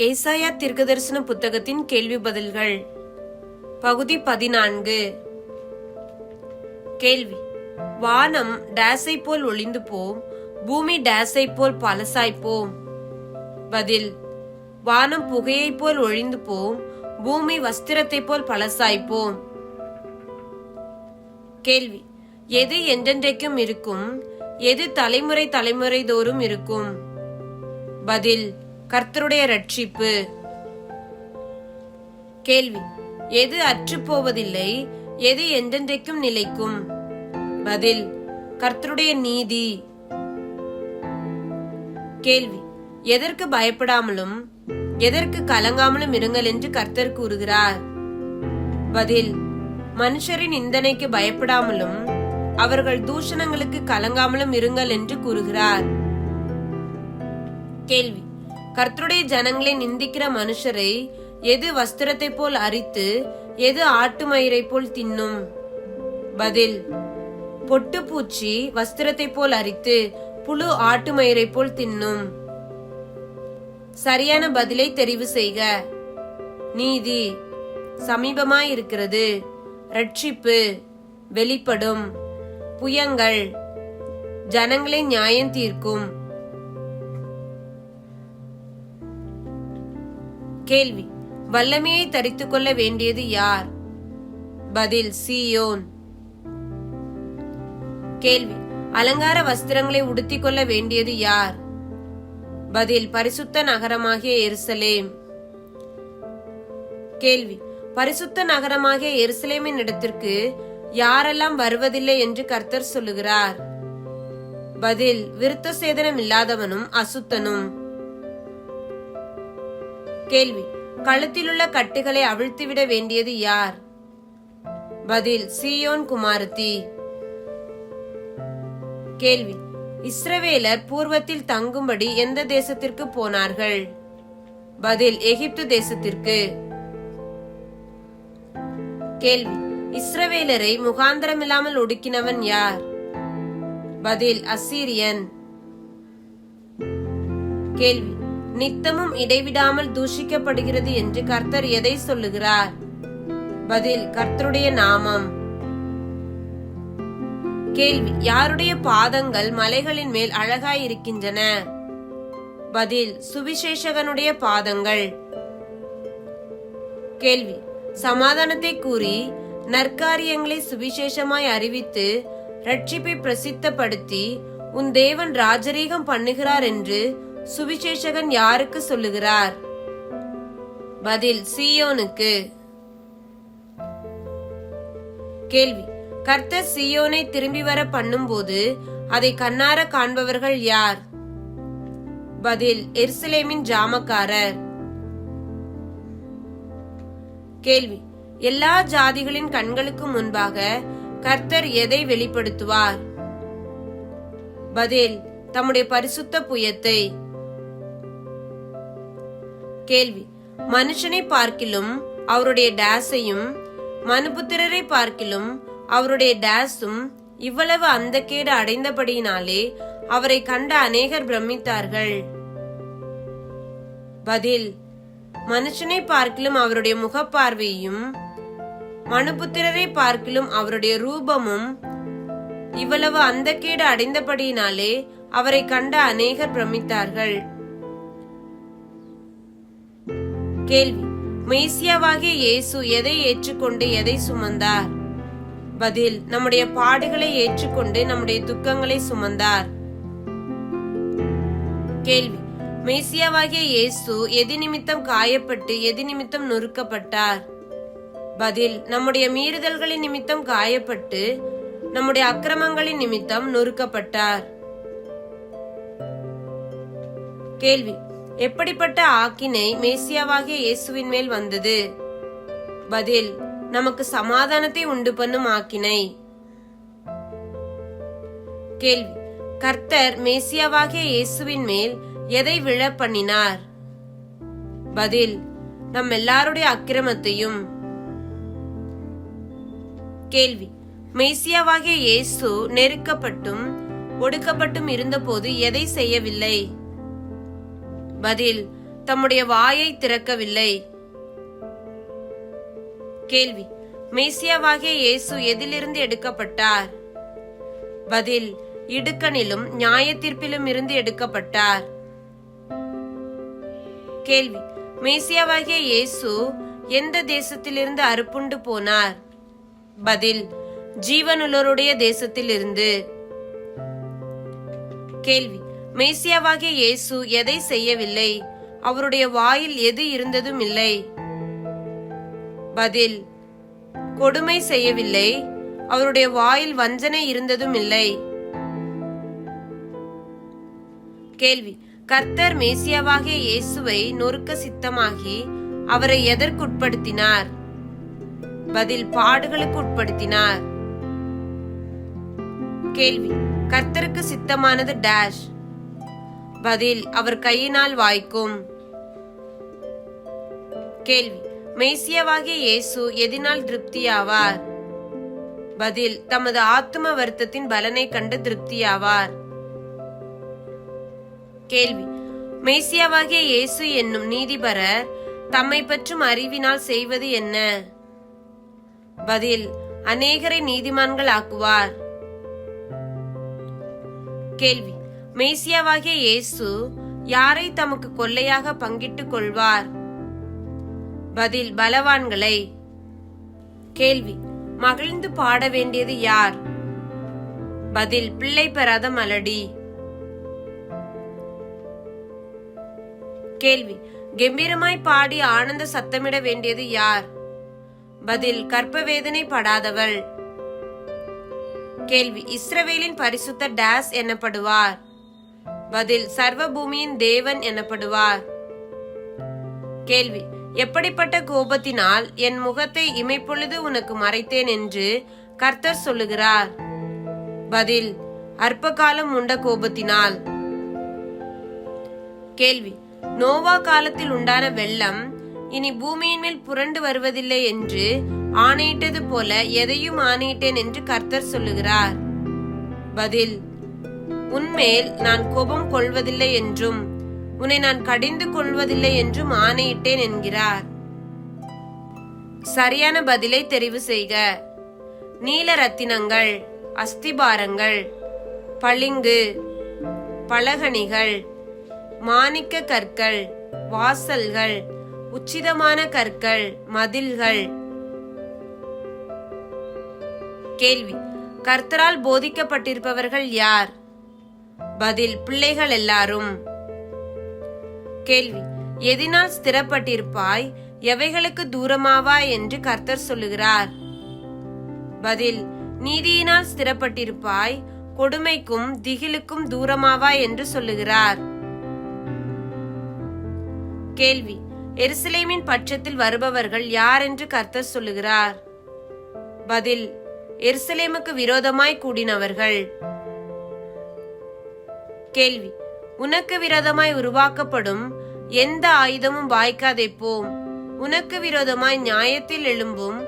ஏசாயா தீர்க்கதரிசன புத்தகத்தின் கேள்வி பதில்கள். பகுதி பதினான்கு. கேள்வி. வானம் டேஸை போல் ஒளிந்து போம் பூமி டேஸை போல் பழசாய்ப்போம் பதில். வானம் புகையைப் போல் ஒழிந்து போம் பூமி வஸ்திரத்தைப் போல் பழசாய்ப்போம் கேள்வி. எது என்றென்றைக்கும் இருக்கும் எது தலைமுறை தலைமுறை தோறும் இருக்கும்? பதில். கர்த்தருடைய ரட்சிப்பு கேள்வி. எது அற்றுப்போவதில்லை? எது எந்தெந்தைக்கும் நிலைக்கும்? பதில். கர்த்தருடைய நீதி. கேள்வி. எதற்கு பயப்படாமலும் எதற்கு கலங்காமலும் இருங்கள் என்று கர்த்தர் கூறுகிறார். பதில். மனுஷரின் நிந்தனைக்கு பயப்படாமலும் அவர்கள் தூஷணங்களுக்கு கலங்காமலும் இருங்கள் என்று கூறுகிறார். கேள்வி. கர்த்தருடைய ஜனங்களை நிந்திக்கிற மனுஷரை எது வஸ்திரத்தை போல் அரித்து எது ஆட்டு மயிரை போல் தின்னும்? பதில் பொட்டுப்பூச்சி வஸ்திரத்தை போல் அரித்து புழு ஆட்டு மயிரை போல் தின்னும். சரியான பதிலை தெரிவு செய்க. நீதி சமீபமாயிருக்கிறது. ரட்சிப்பு வெளிப்படும். புயங்கள் ஜனங்களை நியாயம் தீர்க்கும். கேள்வி. வல்லமையை தரித்துக் கொள்ள வேண்டியது யார்? பதில் சீயோன். கேள்வி. அலங்கார வஸ்திரங்களை உடுத்திக் கொள்ள வேண்டியது யார்? பதில் பரிசுத்த நகரமாகிய எருசலேம். கேள்வி. பரிசுத்த நகரமாகிய எருசலேமின் இடத்திற்கு யாரெல்லாம் வருவதில்லை என்று கர்த்தர் சொல்லுகிறார்? பதில் விருத்த சேதனம் இல்லாதவனும் அசுத்தனும். கேள்வி. கழுத்திலுள்ள கட்டுகளை அவிழ்த்துவிட வேண்டியது யார்? பதில் சியோன் குமாரதி கேள்வி. இஸ்ரவேலர் பூர்வத்தில் தங்கும்படி எந்த தேசத்திற்கு போனார்கள்? பதில் எகிப்து தேசத்திற்கு. கேள்வி. இஸ்ரவேலரை முகாந்திரமில்லாமல் ஒடுக்கினவன் யார்? பதில் அசீரியன். கேள்வி. நித்தமும் இடைவிடாமல் தூஷிக்கப்படுகிறது என்று கர்த்தர் எதை சொல்லுகிறார்? பதில் கர்த்தருடைய நாமம். கேள்வி யாருடைய பாதங்கள் மலைகளின் மேல் அழகாயிருக்கின்றன பதில் சுவிசேஷகனுடைய பாதங்கள். கேள்வி சமாதானத்தை கூறி நற்காரியங்களை சுவிசேஷமாய் அறிவித்து ரட்சிப்பை பிரசித்தப்படுத்தி உன் தேவன் ராஜரீகம் பண்ணுகிறார் என்று சுவிசேஷகன் யாருக்கு சொல்லுகிறார்? பதில் சியோனுக்கு. கேள்வி. கர்த்தர் சியோனை திரும்பி வர பண்ணும்போது அதை கண்ணார காண்பவர்கள் யார்? பதில் எருசலேமின் ஜாமக்காரர். கேள்வி. எல்லா ஜாதிகளின் கண்களுக்கு முன்பாக கர்த்தர் எதை வெளிப்படுத்துவார்? பதில் தம்முடைய பரிசுத்த புயத்தை. கேள்வி. மனுஷனை பார்க்கிலும் அவருடைய டேஸையும் மனுபுத்திரரை பார்க்கிலும் அவருடைய டேஸும் இவ்வளவு அந்த கேடு அடைந்தபடியினாலே அவரை கண்ட அநேகர் பிரமித்தார்கள். பதில் மனுஷனை பார்க்கிலும் அவருடைய முகப்பார்வையும் மனுபுத்திரரை பார்க்கிலும் அவருடைய ரூபமும் இவ்வளவு அந்த கேடு அடைந்தபடியினாலே அவரை கண்ட அநேகர் பிரமித்தார்கள். கேள்வி. மெய்சியாவாகிய இயேசு எதை ஏற்றுக்கொண்டு எதை சுமந்தார்? பதில் நம்முடைய பாடுகளை ஏற்றுக்கொண்டு நம்முடைய துக்கங்களை சுமந்தார். கேள்வி மெய்சியாவாகிய இயேசு எதி நிமித்தம் காயப்பட்டு எதி நிமித்தம் நொறுக்கப்பட்டார். பதில் நம்முடைய மீறுதல்களின் நிமித்தம் காயப்பட்டு நம்முடைய அக்கிரமங்களின் நிமித்தம் நொறுக்கப்பட்டார். கேள்வி எப்படிப்பட்ட ஆக்கினை மேசியாவாகிய இயேசுவின் மேல் வந்தது? பதில் நமக்கு சமாதானத்தை உண்டு பண்ணும் ஆக்கினை. கேள்வி கர்த்தர் மேசியாவாகிய இயேசுவின் மேல் எதை விழ பண்ணினார்? பதில் நம் எல்லாருடைய அக்கிரமத்தையும். கேள்வி மேசியாவாகிய இயேசு நெருக்கப்பட்டும் ஒடுக்கப்பட்டும் இருந்தபோது எதை செய்யவில்லை? பதில் தம்முடைய வாயை திறக்கவில்லை. கேள்வி மேசியாவாகிய இயேசு எதிலிருந்து எடுக்கப்பட்டார்? பதில் இடுக்கனிலும் நியாய தீர்ப்பிலும் இருந்து எடுக்கப்பட்டார். கேள்வி மேசியாவாகிய இயேசு எந்த தேசத்திலிருந்து அறுப்புண்டு போனார்? பதில் ஜீவனுள்ளோருடைய தேசத்திலிருந்து. கேள்வி மேசியாவாகிய இயேசு எதை செய்யவில்லை? அவருடைய வாயில் எது இருந்ததும் இல்லை. பதில் கொடுமை செய்யவில்லை. அவருடைய வாயில் வஞ்சனை இருந்ததும் இல்லை. கேள்வி கர்த்தர் மேசியாவாகிய இயேசுவை நொறுக்க சித்தமாகி அவரை எதற்குட்படுத்தினார்? பதில் பாடுகளுக்கு உட்படுத்தினார். கேள்வி கர்த்தருக்கு சித்தமானது டேஷ் பதில் அவர் கையினால் வாய்க்கும். கேள்வி. மெய்சியவாகிய இயேசு எதினால் திருப்தியாவார்? பதில். தமது ஆத்தும வருத்தத்தின் பலனை கண்டு திருப்தியாவார். கேள்வி. மெய்சியாவாகிய இயேசு என்னும் நீதிபரர் தம்மை பற்றும் அறிவினால் செய்வது என்ன? பதில். அநேகரை நீதிமான்கள் ஆக்குவார் கேள்வி. மேசியாவாகிய இயேசு யாரை தமக்கு கொள்ளையாக பங்கிட்டுக் கொள்வார்? பதில் பலவான்களை. கேள்வி மகிழ்ந்து பாட வேண்டியது யார்? பதில் பிள்ளை பெறாத மலடி. கேள்வி கம்பீரமாய் பாடி ஆனந்த சத்தமிட வேண்டியது யார்? பதில் கற்ப வேதனை படாதவள். கேள்வி இஸ்ரவேலின் பரிசுத்த டேஸ் எனப்படுவார் பதில் சர்வபூமியின் தேவன் எனப்படுவார். கேள்வி எப்படிப்பட்ட கோபத்தினால் என் முகத்தை இமைப்பொழுது உனக்கு மறைத்தேன் என்று கர்த்தர் சொல்லுகிறார்? பதில் அற்ப காலம் உண்ட கோபத்தினால். கேள்வி நோவா காலத்தில் உண்டான வெள்ளம் இனி பூமியின் மேல் புரண்டு வருவதில்லை என்று ஆணையிட்டது போல எதையும் ஆணையிட்டேன் என்று கர்த்தர் சொல்லுகிறார்? பதில் உன்மேல் நான் கோபம் கொள்வதில்லை என்றும் உன்னை நான் கடிந்து கொள்வதில்லை என்றும் ஆணையிட்டேன் என்கிறார். சரியான பதிலை தெரிவு செய்க. நீல ரத்தினங்கள் அஸ்திபாரங்கள் பளிங்கு பலகணிகள் மாணிக்க கற்கள் வாசல்கள் உச்சிதமான கற்கள் மதில்கள். கேள்வி. கர்த்தரால் போதிக்கப்பட்டிருப்பவர்கள் யார்? பதில் பிள்ளைகள் எல்லாரும். கேள்வி. எதினால் ஸ்திரப்பட்டிருப்பாய்? எவைகளுக்கு தூரமாவாய் என்று கர்த்தர் சொல்லுகிறார். பதில். நீதியினால் ஸ்திரப்பட்டிருப்பாய்? கொடுமைக்கும் திகிலுக்கும் தூரமாவாய் என்று சொல்லுகிறார். கேள்வி. எருசலேமின் பட்சத்தில் வருபவர்கள் யார்? என்று கர்த்தர் சொல்லுகிறார். பதில். எருசலேமுக்கு விரோதமாய் கூடினவர்கள். கேள்வி. உனக்கு விரோதமாய் உருவாக்கப்படும் எந்த ஆயுதமும் வாய்க்காதே போம் உனக்கு விரோதமாய் நியாயத்தில் எழும்பும்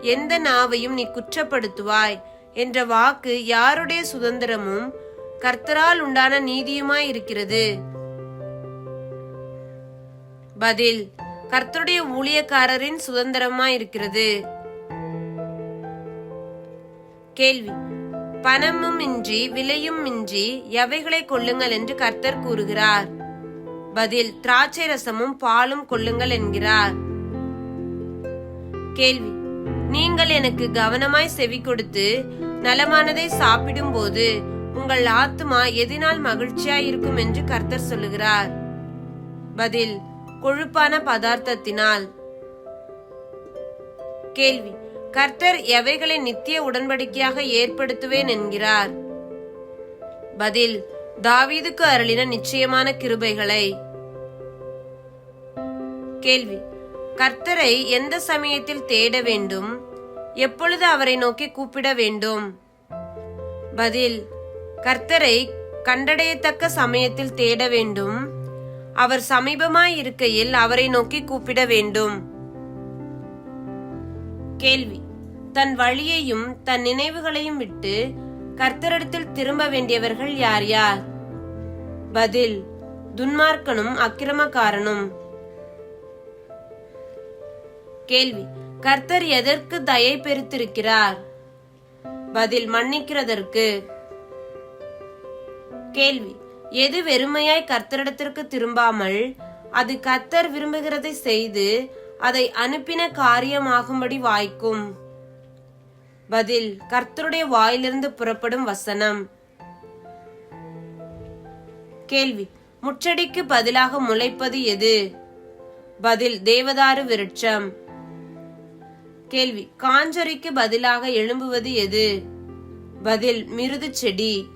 எந்த நாவையும் நீ குற்றப்படுத்துவாய் என்ற வாக்கு யாருடைய சுதந்திரமும் கர்த்தரால் உண்டான நீதியுமாய் இருக்கிறது. பதில் கர்த்தருடைய ஊழியக்காரரின் சுதந்திரமாய் இருக்கிறது. கேள்வி பணமும் இன்றி விலையும் இன்றி எவைகளை கொள்ளுங்கள் என்று கர்த்தர் கூறுகிறார். பதில் திராட்சை ரசமும் பாலும் கொள்ளுங்கள் என்கிறார். கேள்வி நீங்கள் எனக்கு கவனமாய் செவி கொடுத்து நலமானதை சாப்பிடும் போது உங்கள் ஆத்மா எதினால் மகிழ்ச்சியாய் இருக்கும் என்று கர்த்தர் சொல்லுகிறார். பதில் கொழுப்பான பதார்த்தத்தினால். கேள்வி கர்த்தர் எவைகளை நித்திய உடன்படிக்கையாக ஏற்படுத்துவேன் என்கிறார். பதில் தாவீதுக்கு அருளின நிச்சயமான கிருபைகளை. கேள்வி கர்த்தரை எந்த சமயத்தில் தேட வேண்டும்? எப்பொழுது அவரை நோக்கி கூப்பிட வேண்டும்? பதில் கர்த்தரை கண்டடையத்தக்க சமயத்தில் தேட வேண்டும். அவர் சமீபமாய் இருக்கையில் அவரை நோக்கி கூப்பிட வேண்டும். கேள்வி தன் வழியையும் தன் நினைவுகளையும் விட்டு கர்த்தரிடத்தில் திரும்ப வேண்டியவர்கள் யார் யார்? பதில் துன்மார்க்கனும் அக்கிரமக்காரனும். கேள்வி கர்த்தர் எதற்கு தயை பெருத்திருக்கிறார்? பதில் மன்னிக்கிறதற்கு. கேள்வி எது வெறுமையாய் கர்த்தரிடத்திற்கு திரும்பாமல் அது கர்த்தர் விரும்புகிறதை செய்து அதை அனுப்பின காரியமாகும்படி வாய்க்கும். பதில் கர்த்தருடைய வாயிலிருந்து புறப்படும் வசனம். கேள்வி முச்சடிக்கு பதிலாக முளைப்பது எது? பதில் தேவதாரு விருட்சம். கேள்வி காஞ்சொரிக்கு பதிலாக எழும்புவது எது? பதில் மிருது செடி